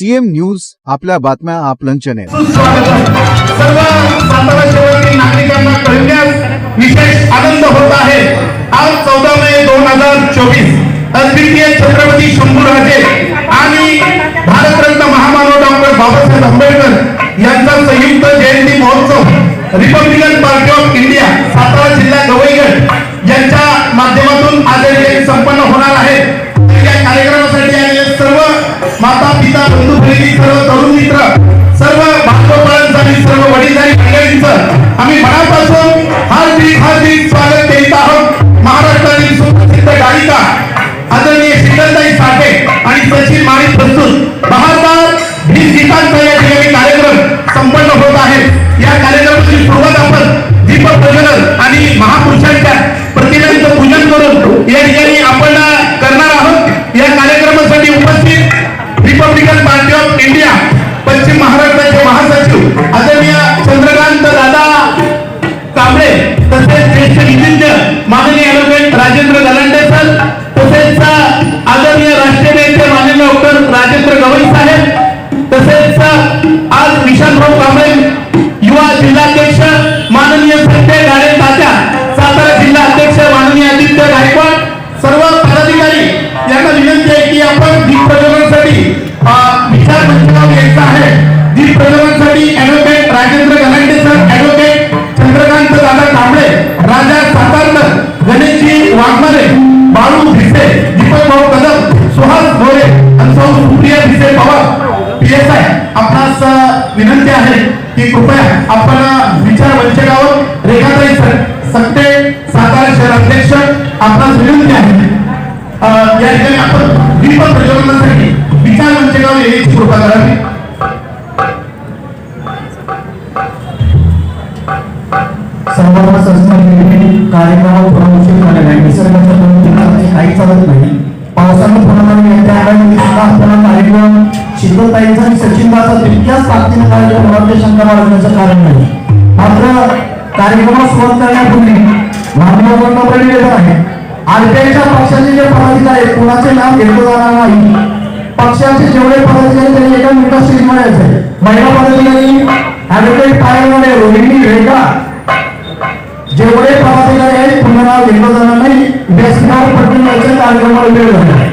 CM news आपल्या बातम्या आपलं चॅनेल नागरिकांना कळविण्यास विशेष आनंद होत आहे. आज चौदा मे दोन हजार चोवीस अद्वितीय छत्रपती शंभूराजे आणि भारतरत्न महामानव डॉक्टर बाबासाहेब आंबेडकर यांचा संयुक्त जयंती महोत्सव रिपब्लिकन पार्टी ऑफ इंडिया. या ठिकाणी आपण दीप प्रज्वलनासाठी विचार मंचकावर येण्याची कृपा करावी सर्वांना कार्यक्रमावर प्रमोशन निसर्गाच्या काही चालत नाही. पावसानं पुन्हा येत्या आगामी सुद्धा आपला कार्यक्रम आणि सचिनदाचा तितक्याच ताकदीने कार्यक्रम शंका बाळगण्याचं कारण नाही. मात्र कार्यक्रमाला सुरुवात करण्यापूर्वी मानवाकडनं आहे आरपीआयच्या पक्षाचे जे पदाधिकारी आहेत कुणाचे नाव घेतलं जाणार नाही. पक्षाचे जेवढे पदाधिकारी त्यांनी एका मिनिटात स्टेज मिळायचे महिला पदाधिकारी ऍडव्होकेट पायलवाडे रोहिणी रेखा जेवढे पदाधिकारी आहेत पुन्हा नाव घेतलं जाणार नाही. व्यासपीठावर पटून यायचं कार्यक्रमाला वेळ झाला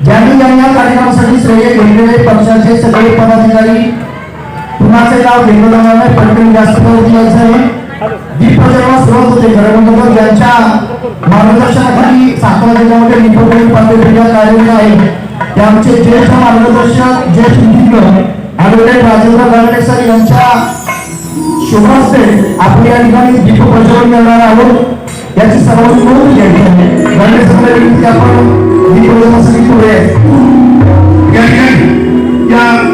ज्यांनी ज्यांनी या कार्यक्रमासाठी श्रेय घेतलेले पक्षाचे सगळे पदाधिकारी कुणाचे नाव घेतलं जाणार नाही पटकन जास्त यायचं. आहे दीपप्रज्वलनाला सुरुवात होते खरं यांच्या मार्गदर्शनाखाली सातारा जिल्ह्यामध्ये पातळीला आहे ते आमचे ज्येष्ठ मार्गदर्शक ज्येष्ठ ॲडव्होकेट राजेंद्र सर यांच्या आपण या ठिकाणी दीप प्रज्वलन करणार आहोत याची सर्वांनी नोंद घ्यावी आहे गारडे सर विनंती आपण दीप प्रज्वलनासाठी पुढे या ठिकाणी या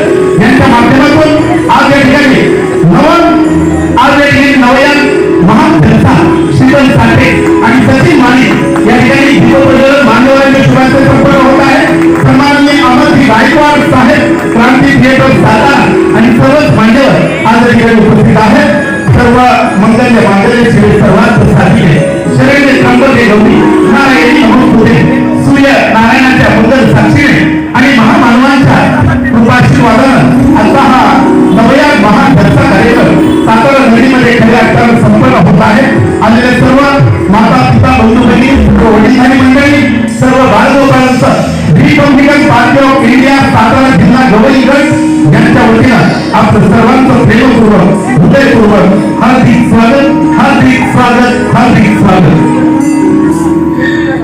वतीनं आपलं सर्वांचं प्रेमपूर्वक हृदयपूर्वक हार्दिक स्वागत हार्दिक स्वागत हार्दिक स्वागत.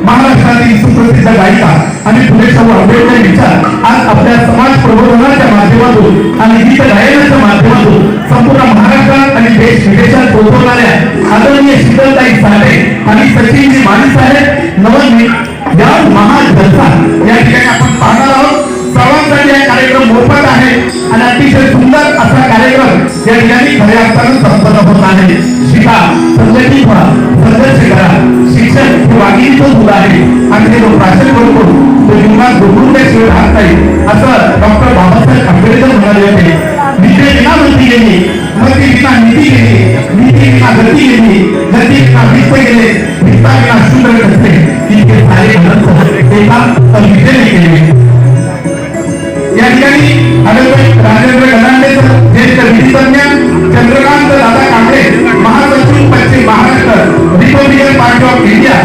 महाराष्ट्रातील सुप्रसिद्ध गायिका आणि फुले शाहू आंबेडकर विचार आज आपल्या समाज प्रबोधनाच्या माध्यमातून आणि गीत गायनाच्या माध्यमातून संपूर्ण महाराष्ट्रात आणि देश विदेशात पोहोचवणाऱ्या आदरणीय शीतलताई साठे आणि सचिनजी माने साहेब नवनीत या महान या ठिकाणी आपण पाहणार आहोत. सर्वांसाठी हा कार्यक्रम मोफत आहे आणि अतिशय सुंदर असा कार्यक्रम या ठिकाणी खऱ्या अर्थानं संपन्न होत आहे. शिका संघटित व्हा संघर्ष करा. शिक्षण हे वाघिणीचं मुलं आहे. आणि ते तो प्राशन करतो तो जीवनात गोकुळल्याशिवाय राहत नाही. असं डॉक्टर बाबासाहेब आंबेडकर म्हणाले होते. विद्ये विना वृत्ती गेली मग ती विना नीती गेली नीती विना गती गेली गती विना वित्त गेले वित्ता विना शूद्र असते इतके सारे ग्रंथ एका विद्येने केले. या ठिकाणी आदरणीय राजेंद्र गदांडे ज्येष्ठ विधितज्ञ चंद्रकांत दादा कांबळे महासचिव पश्चिम Maharashtra Republican party of India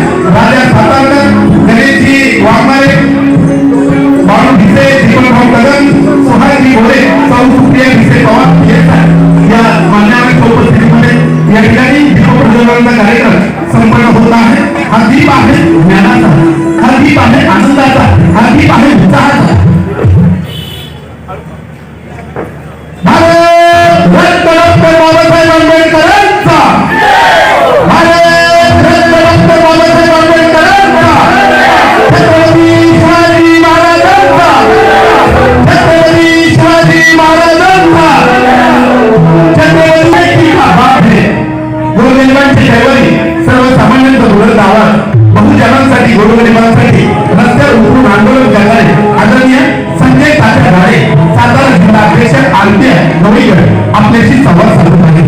सर्वसामान्यांचा धोरण आवाज बहुजनांसाठी गोरगरिबांसाठी रस्त्यावर उतरून आंदोलन करणारे आदरणीय संजय तात्या घाडे सातारा जिल्हा अध्यक्ष आरपीआय नवीगड आपल्याशी संवाद साधत आहे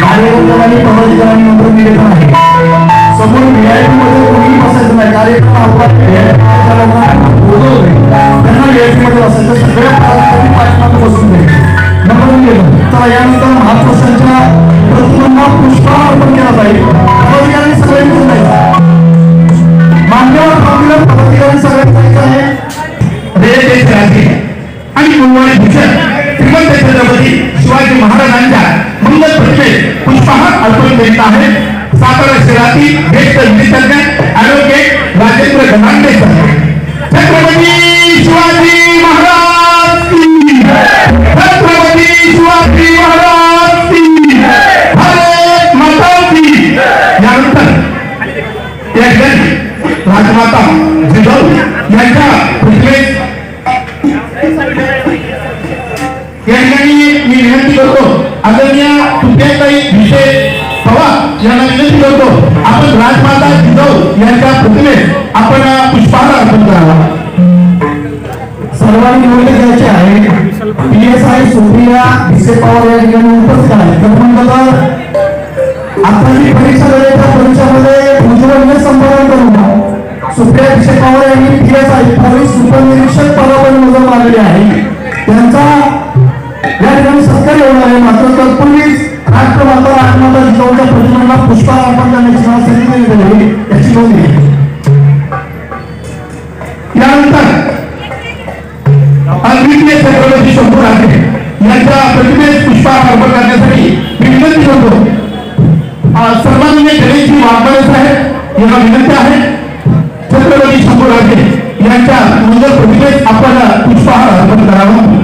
कार्यकर्त्यांनी आहे. समोर व्हीआयपी मध्ये कोणी बसायचं नाही. कार्यक्रम अवकाश त्यांना व्हीआयपी मध्ये बसायचं. सगळ्या पाठीमागे बसून दे नंबर पुष्पहार अर्पण करीत आहे सातारा शहरातील ज्येष्ठ विधितज्ञ ऍडव्होकेट राजेंद्र गणांडे सर छत्रपती शिवाजी महाराज छत्रपती शिवाजी महाराज भारत माता यानंतर या राजमाता जिजाऊ यांच्या प्रतिमेत या मी विनंती करतो, आदरणीय तुझ्याताई विषय आपण राजमाता जिजाऊ यांच्या प्रतिमेत आपण पुष्पहार अर्पण करावा. सर्वांनी नोंद घ्यायचे आहे. P S I Supriya Bhise Pawar या ठिकाणी उपस्थित आहेत. तर म्हणलं आता जी परीक्षा झाली त्या परीक्षेमध्ये उज्ज्वल संपादन करून सुप्रिया भिसे पवार यांनी पी एस आय पोलीस उपनिरीक्षक पदावर नजर मारलेली आहे. त्यांचा या ठिकाणी सत्कार होणार आहे. मात्र तत्पूर्वीच जिजाऊच्या प्रतिमांना पुष्पहार अर्पण करण्याची अर्पण करण्यासाठी विनंती करतो सन्माननीय गणेशजी वाघमारे साहेब यांना विनंती आहे छत्रपती अर्पण करावं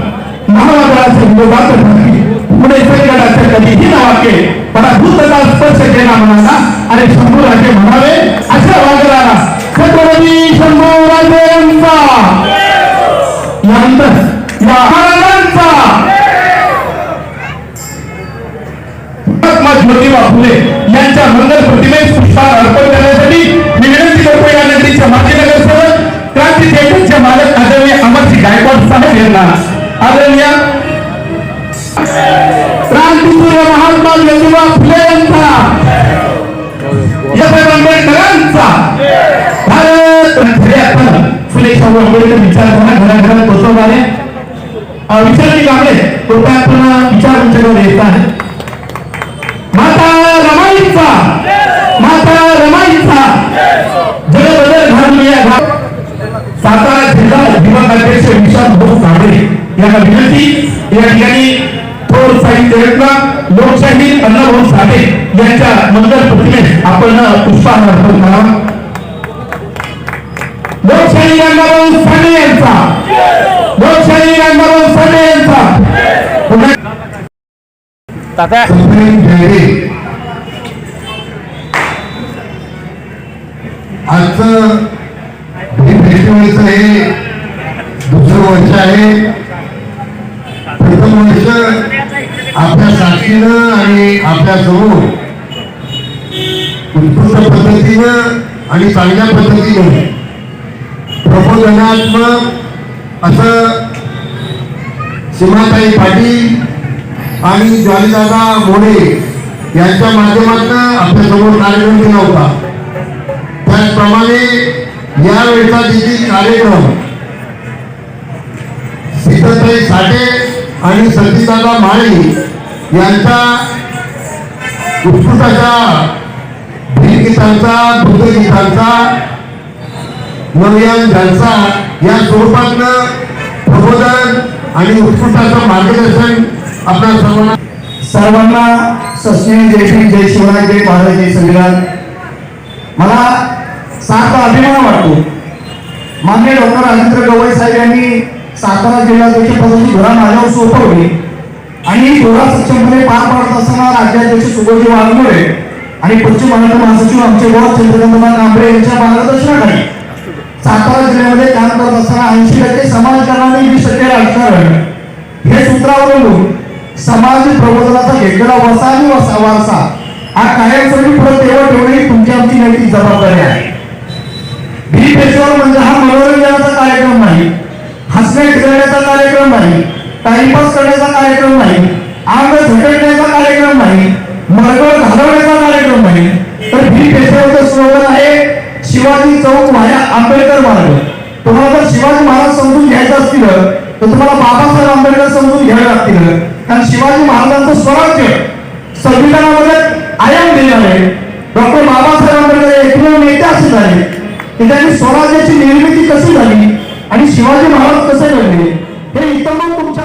महावादळाचे विरोधात पुढे संकटाचे कधीही न वाके पराभूतला स्पर्श केला म्हणाला. आणि शंभू राजे म्हणावे अशा वादळाला छत्रपती शंभू राजे यांचा यानंतर महाराजांचा. महात्मा ज्योतिबा फुले यांच्या मंगल प्रतिमेस पुष्पहार अर्पण करण्यासाठी मी विनंती करतो या नगरीच्या माजी नगरसेवक क्रांती थिएटरचे मालक आदरणीय अमरजी गायकवाड साहेब यांना क्रांतीसूर्य महात्मा ज्योतिबा फुले यांचा. या आंबेडकरांचा भारत खऱ्या अर्थानं फुले शाहू आंबेडकर विचारधारा घराघरात पोहोचवणारे विचारणी कांबळे कृपया आपण विचार आमच्याकडे येत आहे. माता रमाईचा. माता रमाईचा. जगबदल घडली या घा- सातारा जिल्हा दिवंग अध्यक्ष विशाल भाऊ साबळे यांना विनंती. या ठिकाणी थोर साहित्य रत्न लोकशाही अण्णाभाऊ साठे यांच्या मंगल प्रतिमेस आपण पुष्पहार अर्पण करावा लोकशाही अण्णाभाऊ साठे यांचा. लोकशाही अण्णाभाऊ साठे यांचा. आजचं हे फेस्टिवलचं हे दुसरं वर्ष आहे. आपल्यासमोर उत्कृष्ट पद्धतीनं आणि चांगल्या पद्धतीने प्रबोधनात्मक असं सीमाताई पाटील आणि ज्वालीदादा मोरे यांच्या माध्यमातून आपल्यासमोर कार्यक्रम केला होता. त्याचप्रमाणे यावेळचा देखील कार्यक्रम सीताताई साठे आणि सतीदादा माळी यांचा उत्कृष्ट अशा भीगीतांचा दुग्धगीतांचा नवयान जलसा या स्वरूपातनं प्रबोधन आणि उत्कृष्ट मार्गदर्शन आपल्या सर्वांना सर्वांना सस्ने जय श्री जय शिवराय जय महाराज जय संविधान. मला सार्थ अभिमान वाटतो. मान्य डॉक्टर राजेंद्र गवई साहेब यांनी सातारा जिल्हाध्यक्ष पदाची धुरा माझ्यावर सोपवली आणि ही धुरा पार पाडत असताना राज्याध्यक्ष सुगोजी वाघमोळे आणि पश्चिम महाराष्ट्र महासचिव आमचे बॉस चंद्रकांतबा कांबळे यांच्या मार्गदर्शनाखाली सातारा जिल्ह्यामध्ये काम करत असताना ऐंशी टक्के समाजकारण वीस टक्के राजकारण. हे सूत्रावरून समाज प्रबोधनाचा घेतलेला वसा आणि वसा वारसा हा कायमस्वरूपी पुढे तेव्हा ठेवणे ही तुमची आमची नैतिक जबाबदारी आहे. भी फेस्टिवल म्हणजे हा मनोरंजनाचा कार्यक्रम नाही हसण्या खेळण्याचा कार्यक्रम नाही टाइमपास करण्याचा कार्यक्रम नाही अंग झटकण्याचा कार्यक्रम नाही मरगळ घालवण्याचा कार्यक्रम नाही. तर ही फेस्टिवलचं स्लोगन आहे शिवाजी चौक व्हाया आंबेडकर मार्ग. तुम्हाला जर शिवाजी महाराज समजून घ्यायचं असतील तर तुम्हाला बाबासाहेब आंबेडकर समजून घ्यावे लागतील. कारण शिवाजी महाराजांचं स्वराज्य संविधानामध्ये आयाम दिलेला आहे. डॉक्टर बाबासाहेब आंबेडकर एकमेव नेते असे झाले. की त्यांनी स्वराज्याची निर्मिती कशी झाली आणि शिवाजी महाराज कसे घडले हे इतर तुमच्या